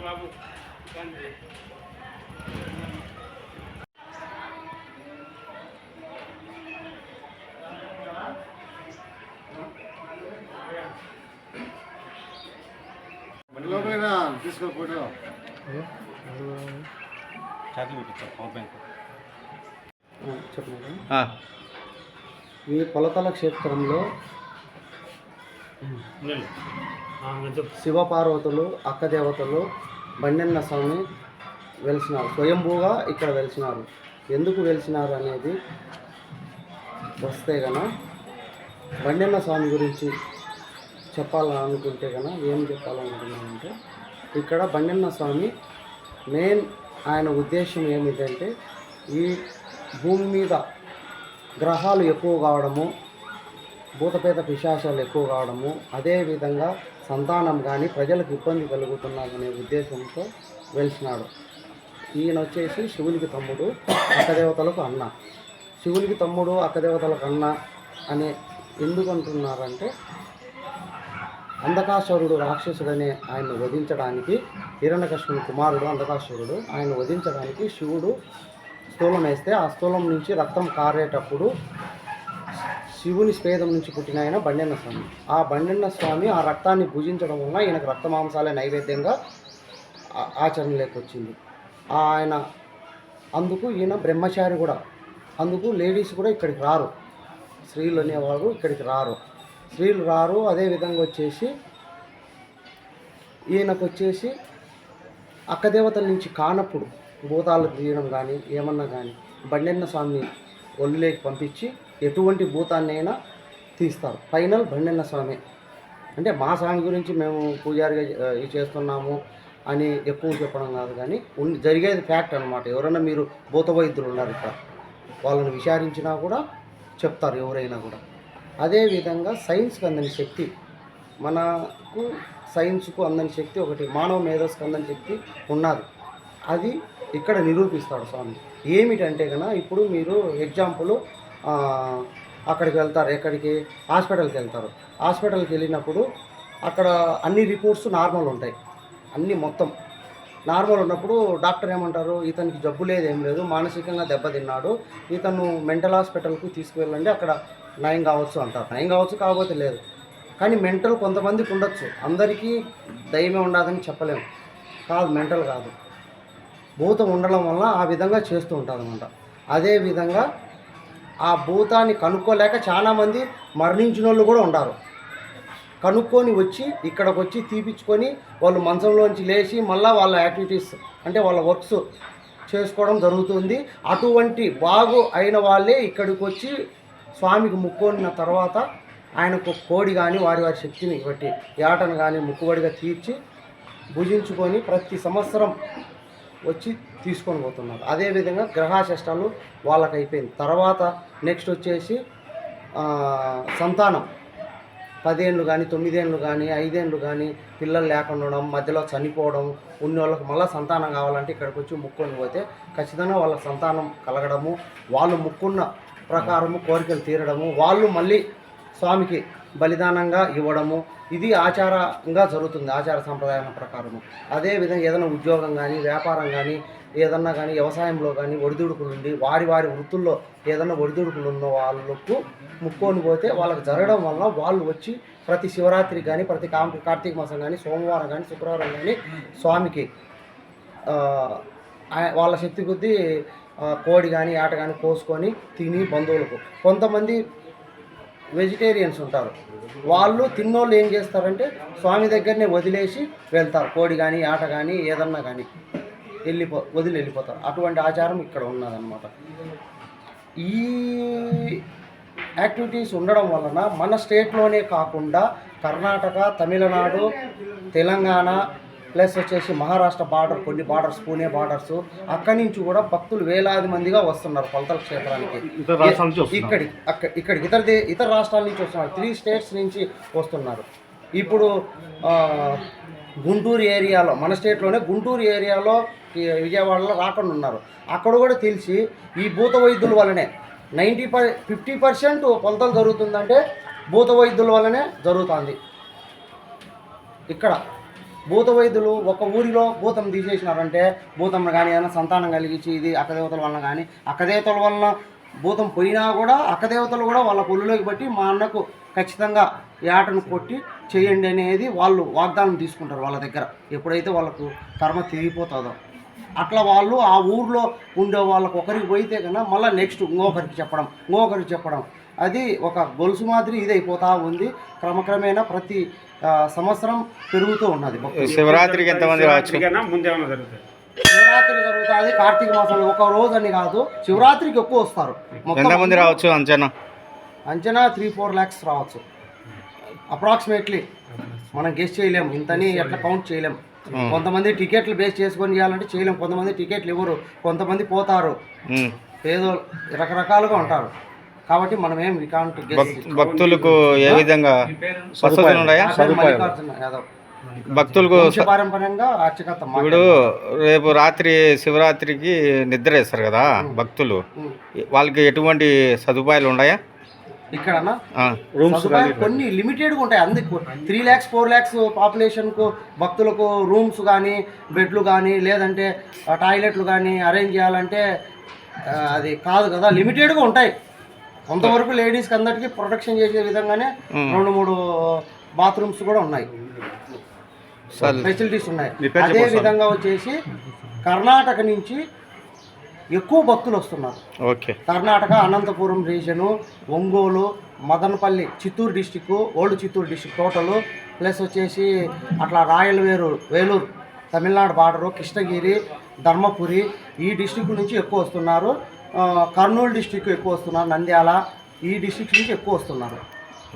బాబు కానీ బండిలోపైనా తీసుకో ఫోటో. చార్జీ పెట్టించారు పవర్ బ్యాంక్. చెప్పండి ఈ కొలతల క్షేత్రంలో శివపార్వతులు అక్కదేవతలు బండెన్న స్వామి వెలిసినారు. స్వయంభూగా ఇక్కడ వెలిసినారు. ఎందుకు వెలిసినారు అనేది వస్తే గన బండెన్న స్వామి గురించి చెప్పాలనుకుంటే గన ఏం చెప్పాలనుకుంటున్నానంటే ఇక్కడ బండెన్న స్వామి మెయిన్ ఆయన ఉద్దేశం ఏమిటంటే ఈ భూమి మీద గ్రహాలు ఎక్కువ కావడము భూతపేత పిశాచాలు ఎక్కువ కావడము అదేవిధంగా సంతానం కానీ ప్రజలకు ఇబ్బంది కలుగుతున్నామనే ఉద్దేశంతో వెలిసినాడు ఈయన వచ్చేసి శివునికి తమ్ముడు అక్కదేవతలకు అన్న. శివునికి తమ్ముడు అక్కదేవతలకు అన్న అని ఎందుకు అంటున్నారంటే అంధకాసురుడు రాక్షసుడనే ఆయన వధించడానికి హిరణ్యకృష్ణుని కుమారుడు అంధకాసురుడు. ఆయన వధించడానికి శివుడు స్థూలం వేస్తే ఆ స్థూలం నుంచి రక్తం కారేటప్పుడు శివుని స్వేదం నుంచి పుట్టిన ఆయన బండెన్న స్వామి. ఆ బండెన్న స్వామి ఆ రక్తాన్ని భుజించడం వలన ఈయనకు రక్త మాంసాలే నైవేద్యంగా ఆచరణలోకి వచ్చింది ఆ ఆయన అందుకు ఈయన బ్రహ్మచారి కూడా అందుకు లేడీస్ కూడా ఇక్కడికి రారు. స్త్రీలు అనేవారు ఇక్కడికి రారు. స్త్రీలు రారు అదే విధంగా వచ్చేసి ఈయనకు వచ్చేసి అక్కదేవతల నుంచి కానప్పుడు భూతాలు తీయడం కానీ ఏమన్నా కానీ బండెన్న స్వామిని ఒళ్ళులేకి పంపించి ఎటువంటి భూతాన్నైనా తీస్తారు. ఫైనల్ బండెన్న స్వామి. అంటే మా స్వామి గురించి మేము పూజారిగా ఇది చేస్తున్నాము అని ఎక్కువ చెప్పడం కాదు కానీ ఉన్- జరిగేది ఫ్యాక్ట్ అనమాట ఎవరైనా మీరు భూత వైద్యులు ఉన్నారు ఇక్కడ వాళ్ళని విచారించినా కూడా చెప్తారు ఎవరైనా కూడా. అదేవిధంగా సైన్స్కి అందని శక్తి మనకు సైన్స్కు అందని శక్తి ఒకటి మానవ మేధస్సుకు అందని శక్తి ఉన్నది. అది ఇక్కడ నిరూపిస్తాడు స్వామి. ఏమిటంటే కనుక ఇప్పుడు మీరు ఎగ్జాంపుల్ అక్కడికి వెళ్తారు ఎక్కడికి? హాస్పిటల్కి వెళ్తారు. హాస్పిటల్కి వెళ్ళినప్పుడు అక్కడ అన్ని రిపోర్ట్స్ నార్మల్ ఉంటాయి. అన్నీ మొత్తం నార్మల్ ఉన్నప్పుడు డాక్టర్ ఏమంటారు ఇతనికి జబ్బు లేదు ఏం లేదు మానసికంగా దెబ్బతిన్నాడు ఇతను మెంటల్ హాస్పిటల్కు తీసుకువెళ్ళండి అక్కడ నయం కావచ్చు అంటారు. నయం కావచ్చు కాకపోతే లేదు. కానీ మెంటల్ కొంతమందికి ఉండొచ్చు. అందరికీ దయమే ఉండదని చెప్పలేము. కాదు మెంటల్ కాదు. భూతం ఉండడం వల్ల ఆ విధంగా చేస్తూ ఉంటారు అనమాట అదేవిధంగా ఆ భూతాన్ని కనుక్కోలేక చాలామంది మరణించిన వాళ్ళు కూడా ఉండారు. కనుక్కొని వచ్చి ఇక్కడికి వచ్చి తీపిచ్చుకొని వాళ్ళు మంచంలోంచి లేచి మళ్ళీ వాళ్ళ యాక్టివిటీస్ అంటే వాళ్ళ వర్క్స్ చేసుకోవడం జరుగుతుంది. అటువంటి బాగు అయిన వాళ్ళే ఇక్కడికి వచ్చి స్వామికి ముక్కొన్న తర్వాత ఆయనకు కోడి కానీ వారి వారి శక్తిని బట్టి ఏటను కానీ ముక్కుబడిగా తీర్చి భుజించుకొని ప్రతి సంవత్సరం వచ్చి తీసుకొని పోతున్నారు. అదేవిధంగా గ్రహాశిష్టాలు వాళ్ళకి అయిపోయింది. తర్వాత నెక్స్ట్ వచ్చేసి సంతానం. పదేళ్ళు కానీ తొమ్మిదేళ్ళు కానీ ఐదేళ్ళు కానీ పిల్లలు లేకుండా ఉండడం మధ్యలో చనిపోవడం ఉన్న వాళ్ళకి మళ్ళీ సంతానం కావాలంటే ఇక్కడికి వచ్చి ముక్కొని పోతే ఖచ్చితంగా వాళ్ళకి సంతానం కలగడము వాళ్ళు ముక్కున్న ప్రకారము కోరికలు తీరడము వాళ్ళు మళ్ళీ స్వామికి బలిదానంగా ఇవ్వడము. ఇది ఆచారంగా జరుగుతుంది ఆచార సంప్రదాయం ప్రకారము. అదేవిధంగా ఏదైనా ఉద్యోగం కానీ వ్యాపారం కానీ ఏదన్నా కానీ వ్యవసాయంలో కానీ ఒడిదుడుకులు ఉండి వారి వారి వృత్తుల్లో ఏదన్నా ఒడిదుడుకులు ఉన్న వాళ్ళకు ముక్కొని పోతే వాళ్ళకి జరగడం వల్ల వాళ్ళు వచ్చి ప్రతి శివరాత్రి కానీ ప్రతి కా కార్తీక మాసం కానీ సోమవారం కానీ శుక్రవారం కానీ స్వామికి వాళ్ళ శక్తి కొద్దీ కోడి కానీ ఆట కానీ కోసుకొని తిని బంధువులకు. కొంతమంది వెజిటేరియన్స్ ఉంటారు. వాళ్ళు తిన్నోళ్ళు ఏం చేస్తారంటే స్వామి దగ్గరనే వదిలేసి వెళ్తారు. కోడి కానీ ఆట కానీ ఏదన్నా కానీ వెళ్ళిపో వదిలి వెళ్ళిపోతారు. అటువంటి ఆచారం ఇక్కడ ఉన్నదన్నమాట. ఈ యాక్టివిటీస్ ఉండడం వలన మన స్టేట్లోనే కాకుండా కర్ణాటక తమిళనాడు తెలంగాణ ప్లస్ వచ్చేసి మహారాష్ట్ర బార్డర్ కొన్ని బార్డర్స్ పూణే బార్డర్స్ అక్కడి నుంచి కూడా భక్తులు వేలాది మందిగా వస్తున్నారు కొలతల క్షేత్రానికి. ఇక్కడి అక్క ఇక్కడికి ఇతర దే ఇతర రాష్ట్రాల నుంచి వస్తున్నారు. త్రీ స్టేట్స్ నుంచి వస్తున్నారు. ఇప్పుడు గుంటూరు ఏరియాలో మన స్టేట్లోనే గుంటూరు ఏరియాలో విజయవాడలో రాకుండా ఉన్నారు. అక్కడ కూడా తెలిసి ఈ భూత వైద్యుల వల్లనే నైంటీ పర్ ఫిఫ్టీ పర్సెంట్ కొలతలు జరుగుతుందంటే భూత వైద్యుల వల్లనే జరుగుతుంది. ఇక్కడ భూత వైద్యులు ఒక ఊరిలో భూతం తీసేసినారంటే భూతం కానీ ఏదైనా సంతానం కలిగించి ఇది అక్కదేవతల వలన కానీ అక్కదేవతల వలన భూతం పోయినా కూడా అక్కదేవతలు కూడా వాళ్ళ పొల్లులోకి బట్టి మా అన్నకు ఖచ్చితంగా ఏటను కొట్టి చేయండి అనేది వాళ్ళు వాగ్దానం తీసుకుంటారు వాళ్ళ దగ్గర. ఎప్పుడైతే వాళ్ళకు కర్మ తిరిగిపోతుందో. అట్లా వాళ్ళు ఆ ఊర్లో ఉండే వాళ్ళకు ఒకరికి పోయితే కన్నా మళ్ళీ నెక్స్ట్ ఇంకొకరికి చెప్పడం ఇంకొకరికి చెప్పడం. అది ఒక గొలుసు మాదిరి ఇది అయిపోతూ ఉంది. క్రమక్రమేణా ప్రతి సంవత్సరం పెరుగుతూ ఉన్నది. శివరాత్రికి ఎంతమంది జరుగుతుంది శివరాత్రి జరుగుతుంది. కార్తీక మాసంలో ఒక రోజు అని కాదు శివరాత్రికి ఎక్కువ వస్తారు. ఎంతమంది రావచ్చు అంచనా? అంచనా త్రీ ఫోర్ ల్యాక్స్ రావచ్చు. అప్రాక్సిమేట్లీ మనం గెస్ట్ చేయలేం. ఇంతని ఎట్లా కౌంట్ చేయలేం. కొంతమంది టికెట్లు బేస్ చేసుకొని చేయాలంటే చేయలేం. కొంతమంది టికెట్లు ఇవ్వరు. కొంతమంది పోతారు. ఏదో రకరకాలుగా ఉంటారు. కాబట్టి మనం ఏం వి కాంట్ భక్- భక్తులకు ఏ విధంగా వసతులు ఉన్నాయా మల్లికార్జున యాదవ్. భక్తులకు పారంపర్యంగా ఇప్పుడు రేపు రాత్రి శివరాత్రికి నిద్ర వేస్తారు కదా భక్తులు. వాళ్ళకి ఎటువంటి సదుపాయాలు ఉన్నాయా? ఆ, సదుపాయాలు కొన్ని లిమిటెడ్గా ఉంటాయి. అందుకు త్రీ ల్యాక్స్ ఫోర్ ల్యాక్స్ పాపులేషన్కు భక్తులకు రూమ్స్ కానీ బెడ్లు కానీ లేదంటే టాయిలెట్లు కానీ అరేంజ్ చేయాలంటే అది కాదు కదా. లిమిటెడ్గా ఉంటాయి. కొంతవరకు లేడీస్కి అందరికీ ప్రొటెక్షన్ చేసే విధంగానే రెండు మూడు బాత్రూమ్స్ కూడా ఉన్నాయి. ఫెసిలిటీస్ ఉన్నాయి. అదే విధంగా వచ్చేసి కర్ణాటక నుంచి ఎక్కువ భక్తులు వస్తున్నారు. Okay. Karnataka Anantapuram region Ongole Madanapalle Chittoor district old Chittoor district total plus వచ్చేసి అట్లా రాయలవేరు వేలూరు తమిళనాడు బార్డరు కృష్ణగిరి ధర్మపురి ఈ డిస్టిక్ నుంచి ఎక్కువ వస్తున్నారు. కర్నూలు డిస్టిక్ ఎక్కువ వస్తున్నారు నంద్యాల ఈ డిస్టిక్ నుంచి ఎక్కువ వస్తున్నారు.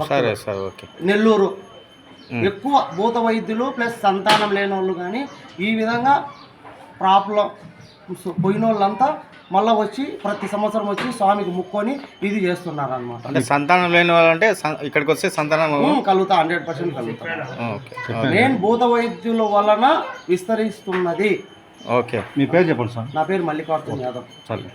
సరే సరే ఓకే. నెల్లూరు. ఎక్కువ భూత వైద్యులు ప్లస్ సంతానం లేని వాళ్ళు కానీ ఈ విధంగా ప్రాబ్లం పోయిన వాళ్ళంతా మళ్ళీ వచ్చి ప్రతి సంవత్సరం వచ్చి స్వామికి ముక్కొని ఇది చేస్తున్నారు అనమాట అంటే సంతానం లేని వాళ్ళంటే సం- ఇక్కడికి వస్తే సంతానం కలుగుతా హండ్రెడ్ పర్సెంట్ కలుగుతా. ఓకే మెయిన్ భూత వైద్యుల వలన విస్తరిస్తున్నది. ఓకే. మీ పేరు చెప్పండి సార్. నా పేరు మల్లికార్జున యాదవ్. చాలు